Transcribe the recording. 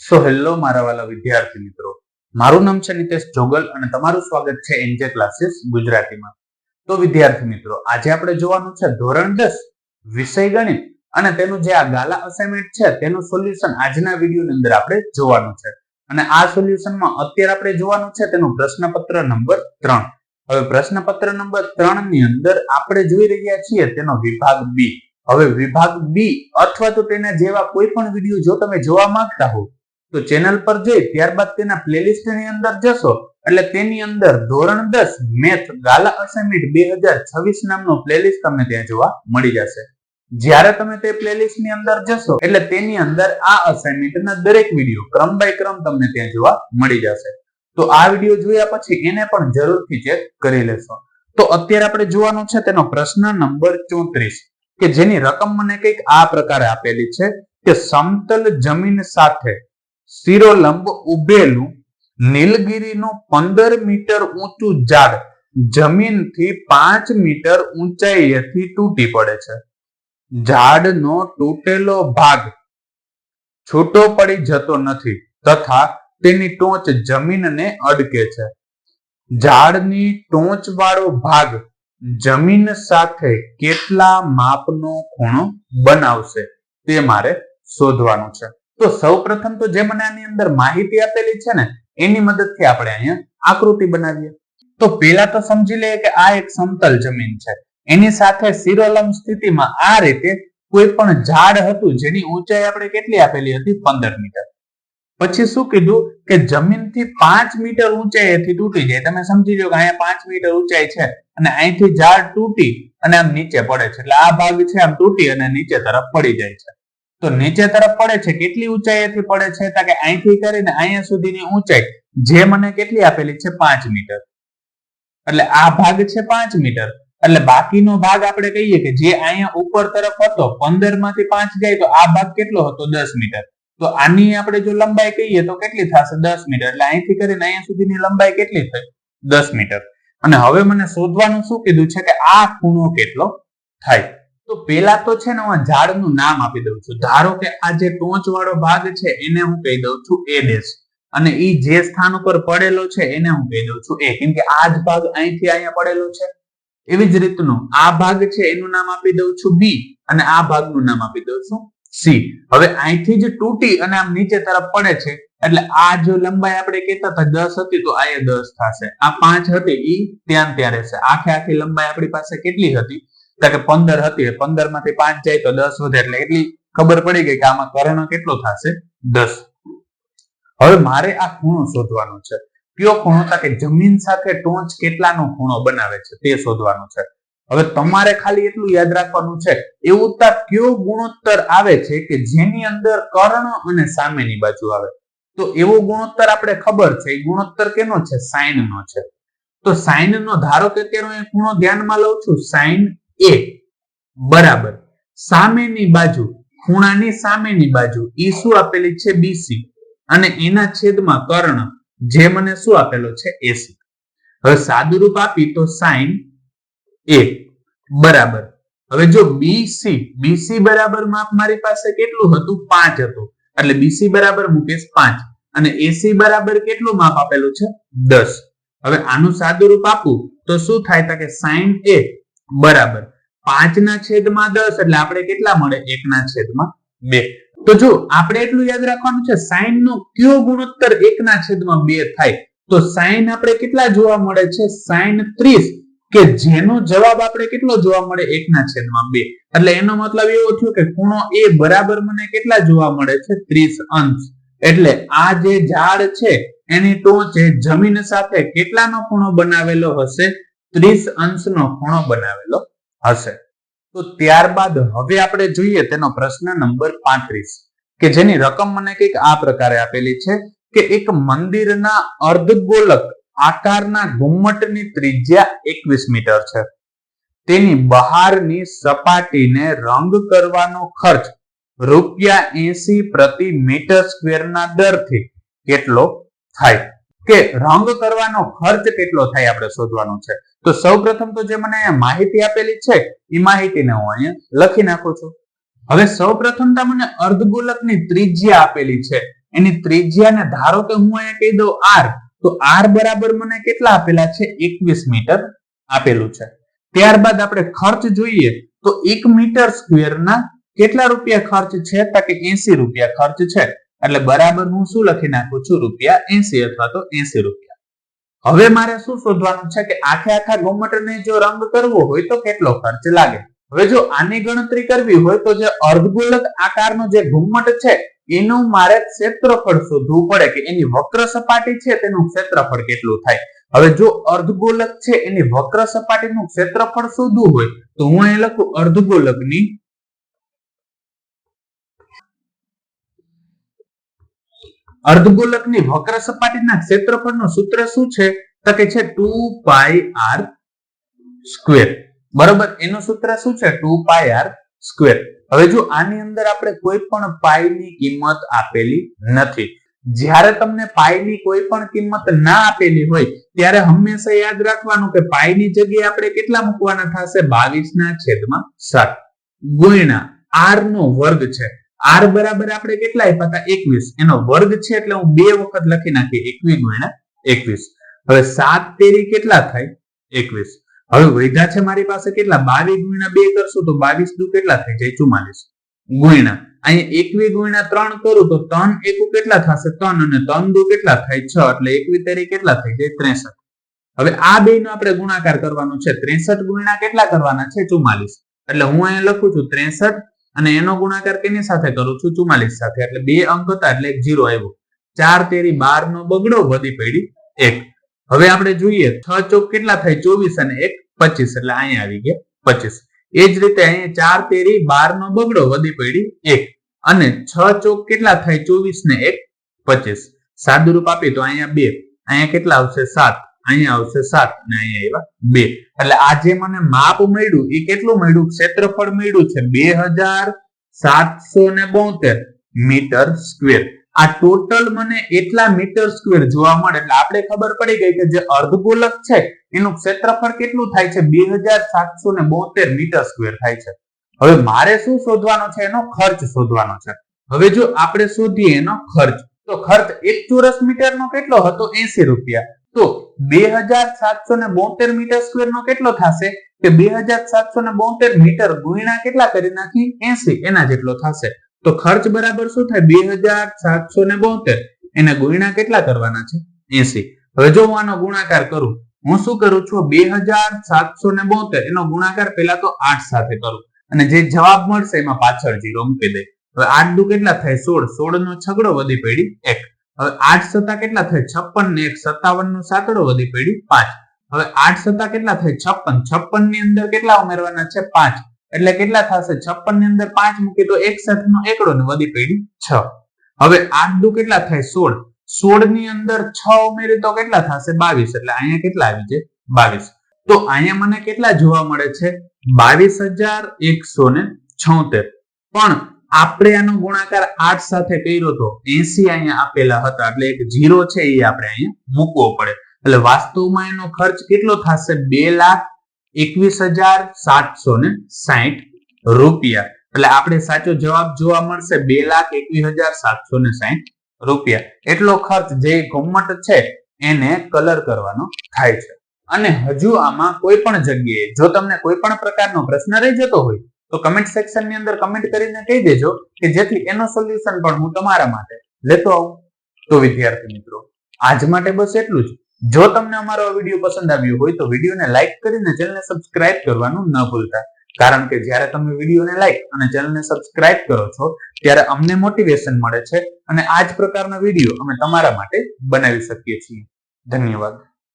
So hello મારા વાલા વિદ્યાર્થી મિત્રો. મારું નામ છે નિતેશ જોગલ અને તમારું સ્વાગત છે એનજે ક્લાસીસ ગુજરાતીમાં. તો વિદ્યાર્થી મિત્રો, આજે આપણે જોવાનું છે ધોરણ દસ, વિષય ગણિત અને તેનું જે આ ગાલા અસાઇનમેન્ટ છે તેનું સોલ્યુશન આજના વિડીયોની અંદર આપણે જોવાનું છે. અને આ સોલ્યુશનમાં અત્યારે આપણે જોવાનું છે તેનું પ્રશ્નપત્ર નંબર ત્રણ. હવે પ્રશ્નપત્ર નંબર ત્રણની અંદર આપણે જોઈ રહ્યા છીએ તેનો વિભાગ બી. હવે વિભાગ બી અથવા તો તેના જેવા કોઈ પણ વીડિયો જો તમે જોવા માંગતા હો તો ચેનલ પર જઈ ત્યારબાદ તેના પ્લેલિસ્ટની અંદર જશો. એટલે તેની અંદર ધોરણ દસ મેથ ગાલા અસાઇનમેન્ટ બે હજાર છવ્વીસ નામનો પ્લેલિસ્ટ તમને ત્યાં જોવા મળી જશે. જ્યારે તમે તે પ્લેલિસ્ટની અંદર જશો, એટલે તેની અંદર આ અસાઇનમેન્ટના દરેક વીડિયો ક્રમ બાય ક્રમ તમને ત્યાં જોવા મળી જશે. તો આ વીડિયો જોયા પછી એને પણ જરૂરથી ચેક કરી લેશો. તો અત્યારે આપણે જોવાનું છે તેનો પ્રશ્ન નંબર ચોત્રીસ, કે જેની રકમ મને કંઈક આ પ્રકારે આપેલી છે કે સમતલ જમીન સાથે શિરોલંબ ઉભેલું નીલગીરીનું પંદર મીટર ઊંચું ઝાડ જમીનથી પાંચ મીટર ઊંચાઈએથી તૂટી પડે છે. ઝાડનો તૂટેલો ભાગ છૂટો પડી જતો નથી તથા તેની ટોચ જમીનને અડકે છે. ઝાડની ટોચવાળો ભાગ જમીન સાથે કેટલા માપનો ખૂણો બનાવશે તે મારે શોધવાનું છે. તો સૌ પ્રથમ તો જે મને આની અંદર માહિતી આપેલી છે ને, એની મદદથી આપણે અહીંયા આકૃતિ બનાવીએ. તો પેલા તો સમજી લઈએ કે આ એક સમતલ જમીન છે. એની સાથે શિરોલંબ સ્થિતિમાં આ રીતે કોઈ પણ ઝાડ હતું જેની ઊંચાઈ આપણે કેટલી આપેલી હતી? પંદર મીટર. પછી શું કીધું? કે જમીનથી પાંચ મીટર ઊંચાઈથી તૂટી જાય. તમે સમજી લો કે અહીંયા પાંચ મીટર ઊંચાઈ છે અને અહીંથી ઝાડ તૂટી અને આમ નીચે પડે છે. એટલે આ ભાગ છે આમ તૂટી અને નીચે તરફ પડી જાય છે. તો નીચે તરફ પડે છે, કેટલી ઊંચાઈએથી પડે છે? તો કે અહીંથી કરીને અહીંયા સુધીની ઊંચાઈ જે મને કેટલી આપેલી છે? પાંચ મીટર. એટલે આ ભાગ છે પાંચ મીટર. એટલે બાકીનો ભાગ આપણે કહીએ કે જે અહીંયા ઉપર તરફ હતો પંદરમાંથી પાંચ જાય તો આ ભાગ કેટલો હતો? દસ મીટર. તો આની આપણે જો લંબાઈ કહીએ તો કેટલી થશે? દસ મીટર. એટલે અહીંથી કરીને અહીંયા સુધીની લંબાઈ કેટલી થઈ? દસ મીટર. અને હવે મને શોધવાનું શું કીધું છે કે આ ખૂણો કેટલો થાય? તો પેલા તો છે ને હું ઝાડનું નામ આપી દઉં છું. ધારો કે આ જે ટોચ વાળો ભાગ છે એને હું કહી દઉં છું એ ડેશ અને ઈ જે સ્થાન ઉપર પડેલો છે એને હું કહી દઉં છું એ કેમ કે આ જ ભાગ અહીંથી અહીંયા પડેલો છે. એવી જ રીતનું આ ભાગ છે એનું નામ આપી દઉં છું બી અને આ ભાગનું નામ આપી દઉં છું સી હવે અહીંથી જ તૂટી અને આમ નીચે તરફ પડે છે. એટલે આ જો લંબાઈ આપણે કહેતા હતા દસ હતી તો આ દસ થશે. આ પાંચ હતી ઈ ત્યાં ત્યાં રહેશે આખે આખી લંબાઈ આપણી પાસે કેટલી હતી? કે પંદર હતી પંદરમાંથી પાંચ જાય તો દસ વધે એટલે એટલી ખબર પડી ગઈ કે આમાં કર્ણ કેટલો થશે? દસ. હવે મારે આ ખૂણો શોધવાનો છે. કયો ખૂણો? કે જમીન સાથે ટોચ કેટલાનો ખૂણો બનાવે છે તે શોધવાનો છે. હવે તમારે ખાલી એટલું યાદ રાખવાનું છે. એવું તા કયો ગુણોત્તર આવે છે કે જેની અંદર કર્ણ અને સામેની બાજુ આવે? તો એવો ગુણોત્તર આપણે ખબર છે. એ ગુણોત્તર કેનો છે? સાઈન નો છે. તો સાઈન નો ધારો કે અત્યારે હું ખૂણો ધ્યાનમાં લઉં છું. સાઈન એ બરાબર. સામેની બાજુ, ખૂણાની સામેની બાજુ, એ શું આપેલી છે? બીસી અને એના છેદમાં કર્ણ, જે મને શું આપેલો છે? એસી હવે સાદુરૂપ આપી તો સાઈન એ બરાબર. હવે જો બીસી બીસી બરાબર માપ મારી પાસે કેટલું હતું? પાંચ હતું. એટલે બીસી બરાબર મુકેશ પાંચ. અને એસી બરાબર કેટલું માપ આપેલું છે? દસ. હવે આનું સાદુરૂપ આપું તો શું થાય? કે સાઈન એ બરાબર. પાંચ ના છેદમાં દસ એટલે આપણે કેટલા મળે? એક ના છેદમાં બે. તો જો આપણે એટલું યાદ રાખવાનું છે સાઈન નો કયો ગુણોત્તર એક ના છેદમાં બે થાય? તો સાઈન આપણે કેટલા જોવા મળે છે? સાઈન ત્રીસ. કે જેનો જવાબ આપણે કેટલો જોવા મળે? એક ના છેદમાં બે. એટલે એનો મતલબ એવો થયો કે ખૂણો એ બરાબર મને કેટલા જોવા મળે છે? ત્રીસ અંશ. એટલે આ જે ઝાડ છે, એની ટોચે જમીન સાથે કેટલાનો ખૂણો બનાવેલો હશે? ત્રીસ અંશનો ખૂણો બનાવેલો હશે. તો ત્યારબાદ હવે આપણે જોઈએ તેનો પ્રશ્ન નંબર પાંત્રીસ, કે જેની રકમ મને કંઈક આ પ્રકારે આપેલી છે કે એક મંદિરના અર્ધગોલક આકારના ઘુમ્મટની ત્રિજ્યા એકવીસ મીટર છે. તેની બહારની સપાટીને રંગ કરવાનો ખર્ચ રૂપિયા એસી પ્રતિ મીટર સ્ક્વેરના દરથી કેટલો થાય? કે રંગ કરવાનો ખર્ચ કેટલો થાય આપણે શોધવાનો છે? તો સૌ પ્રથમ તો જે મને માહિતી આપેલી છે એ માહિતીને હું અહીંયા લખી નાખું છું. હવે સૌ પ્રથમ તો મને અર્ધગોલકની ત્રિજ્યા આપેલી છે. એની ત્રિજ્યાને ધારો કે હું અહીંયા કહી દઉં આર તો આર બરાબર મને કેટલા આપેલા છે? એકવીસ મીટર આપેલું છે. ત્યારબાદ આપણે ખર્ચ જોઈએ, તો એક મીટર સ્ક્વેરના કેટલા રૂપિયા ખર્ચ છે? તો કે એસી રૂપિયા ખર્ચ છે. એટલે બરાબર હું શું લખી નાખું? છું રૂપિયા એસી અથવા તો એસી રૂપિયા. હવે મારે શું શોધવાનું છે કે આખે આખા ઘુમ્મટને જો રંગ કરવો હોય તો કેટલો ખર્ચ લાગે? હવે જો આની ગણતરી કરવી હોય તો જે અર્ધગોલક આકારનો જે ઘુમ્મટ છે, એનું મારે ક્ષેત્રફળ શોધવું પડે કે એની વક્ર સપાટી છે તેનું ક્ષેત્રફળ કેટલું થાય? હવે જો અર્ધગોલક છે એની વક્ર સપાટીનું ક્ષેત્રફળ શોધવું હોય તો હું અહીં લખું અર્ધગોલકની અર્ધગોલકની વક્ર સપાટીના ક્ષેત્રફળનું સૂત્ર શું છે? તો કે છે ટુ પાઈ આર સ્ક્વેર. બરોબર? એનું સૂત્ર શું છે? Two pi r square. હવે જો આની અંદર આપણે કોઈ પણ પાઈ ની કિંમત આપેલી નથી. જ્યારે તમને પાઈ ની કોઈ પણ કિંમત ના આપેલી હોય, ત્યારે હંમેશા યાદ રાખવાનું કે પાઈ ની જગ્યાએ આપણે કેટલા મૂકવાના થશે? બાવીસ ના છેદમાં સાત. ગુણ્યા આર નો વર્ગ છે. આર બરાબર આપણે કેટલા આપ્યા હતા? એકવીસ. એનો વર્ગ છે એટલે હું બે વખત લખી નાખી એકવીસ ગુણ્યા એકવીસ. હવે સાત તેરી કેટલા થાય? એકવીસ. હવે વૈધા છે મારી પાસે કેટલા? બાવીસ ગુણ્યા બે કરશું તો બાવીસ દુ કેટલા થાય જાય? ચુમ્માલીસ. ગુણ્યા. અહીંયા એકવીસ ગુણ્યા ત્રણ કરું તો ત્રણ એકુ કેટલા થશે? ત્રણ અને ત્રણ દુ કેટલા થાય? છ. એટલે એકવીસ તેરી કેટલા થઈ જાય? ત્રેસઠ. હવે આ બે નો આપણે ગુણાકાર કરવાનો છે. ત્રેસઠ ગુણ્યા કેટલા કરવાના છે? ચુમ્માલીસ. એટલે હું અહીંયા લખું છું ત્રેસઠ અને એનો ગુણાકાર કેની સાથે કરું છું? ચુમ્માલીસ સાથે. એટલે બે અંક હતા, એટલે એક જીરો આવ્યો. ચાર તેરી બાર નો બગડો વધી પડી એક. હવે આપણે જોઈએ, છ ચોક કેટલા થાય? ચોવીસ અને એક પચીસ. એટલે અહીંયા આવી ગયા પચીસ. એ જ રીતે અહીંયા ચાર તેરી બાર નો બગડો વધી પડી એક. અને છ ચોક કેટલા થાય? ચોવીસ ને એક પચીસ. સાદુરૂપ આપી તો અહીંયા બે. અહીંયા કેટલા આવશે? સાત. અહીંયા આવશે સાત અને અહીંયા આવ્યા બે. એટલે આ જે મને માપ મળ્યું એ કેટલું મળ્યું? ક્ષેત્રફળ મળ્યું છે બે હજાર સાતસો ને બોતેર મીટર સ્ક્વેર. આ ટોટલ મને એટલા મીટર સ્ક્વેર જોવા મળે, એટલે આપણે ખબર પડી ગઈ કે જે અર્ધગોલક છે, એનું ક્ષેત્રફળ કેટલું થાય છે? બે હજાર સાતસો ને બોતેર મીટર સ્ક્વેર થાય છે. હવે મારે શું શોધવાનો છે? એનો ખર્ચ શોધવાનો છે. હવે જો આપણે શોધીએ એનો ખર્ચ, તો ખર્ચ એક ચોરસ મીટર નો કેટલો હતો? એસી રૂપિયા. તો બે હજાર સાતસો ને બોતેર મીટર સ્ક્વેર નો કેટલો થશે? કે બે હજાર સાતસો ને બોતેર મીટર ગુણ્યા કેટલા કરી નાખી? એસી, એના જેટલો થશે. તો ખર્ચ બરાબર શું થાય? બે હજાર સાતસો ને બોતેર. એને ગુણ્યા કેટલા કરવાના છે? એસી. હવે જો હું આનો ગુણાકાર કરું, હું શું કરું છું? બે હજાર સાતસો ને બોતેર. એનો ગુણાકાર પેલા તો આઠ સાથે કરું. અને જે જવાબ મળશે એમાં પાછળ જીરો મૂકી દે. હવે આઠ દુ કેટલા થાય? સોળ. સોળ નો છગડો વધી પડી એક. હવે આઠ સત્તા કેટલા થાય છપ્પન ને એક સત્તાવન નો સાતડો વધી પડી પાંચ. હવે આઠ સત્તા કેટલા થાય છપ્પન. છપ્પનની અંદર કેટલા ઉમેરવાના છે? પાંચ. એટલે કેટલા થશે? છપ્પનની અંદર પાંચ મૂકી તો એકસઠ નો એકડો ને વધી પડી છ. હવે આઠ દુ કેટલા થાય? સોળ. સોળની અંદર છ ઉમેરી તો કેટલા થશે? બાવીસ. એટલે અહીંયા કેટલા આવી છે બાવીસ. તો અહીંયા મને કેટલા જોવા મળે છે? બાવીસ હજાર એકસો ને છોતેર. પણ આપણે આનો ગુણાકાર આઠ સાથે કર્યો તો એસી અહીંયા આપેલા હતા. એટલે એક જીરો છે એ આપણે અહીંયા મૂકવો પડે. એટલે વાસ્તવમાં એનો ખર્ચ કેટલો થશે? બે લાખ એકવીસ હજાર સાતસો ને સાહીઠ રૂપિયા. એટલે આપણે સાચો જવાબ જોવા મળશે બે લાખ એકવીસ હજાર સાતસો ને સાહીઠ રૂપિયા. એટલો ખર્ચ જે ઘુમ્મટ છે એને કલર કરવાનો થાય છે. અને હજુ આમાં કોઈ પણ જગ્યાએ જો તમને કોઈ પણ પ્રકારનો પ્રશ્ન રહી જતો હોય તો કમેન્ટ સેક્શનની અંદર કમેન્ટ કરીને કહી દેજો કે જેથી એનો સોલ્યુશન પણ હું તમારા માટે લેતો આવું. તો વિદ્યાર્થી મિત્રો, આજ માટે બસ એટલું જ. જો તમને અમારો વીડિયો પસંદ આવ્યો હોય તો વિડીયોને લાઇક કરીને ચેનલને સબસ્ક્રાઇબ કરવાનું ન ભૂલતા. કારણ કે જ્યારે તમે વિડીયોને લાઈક અને ચેનલને સબસ્ક્રાઇબ કરો છો, ત્યારે અમને મોટિવેશન મળે છે અને આ જ પ્રકારના વીડિયો અમે તમારા માટે બનાવી શકીએ છીએ. ધન્યવાદ.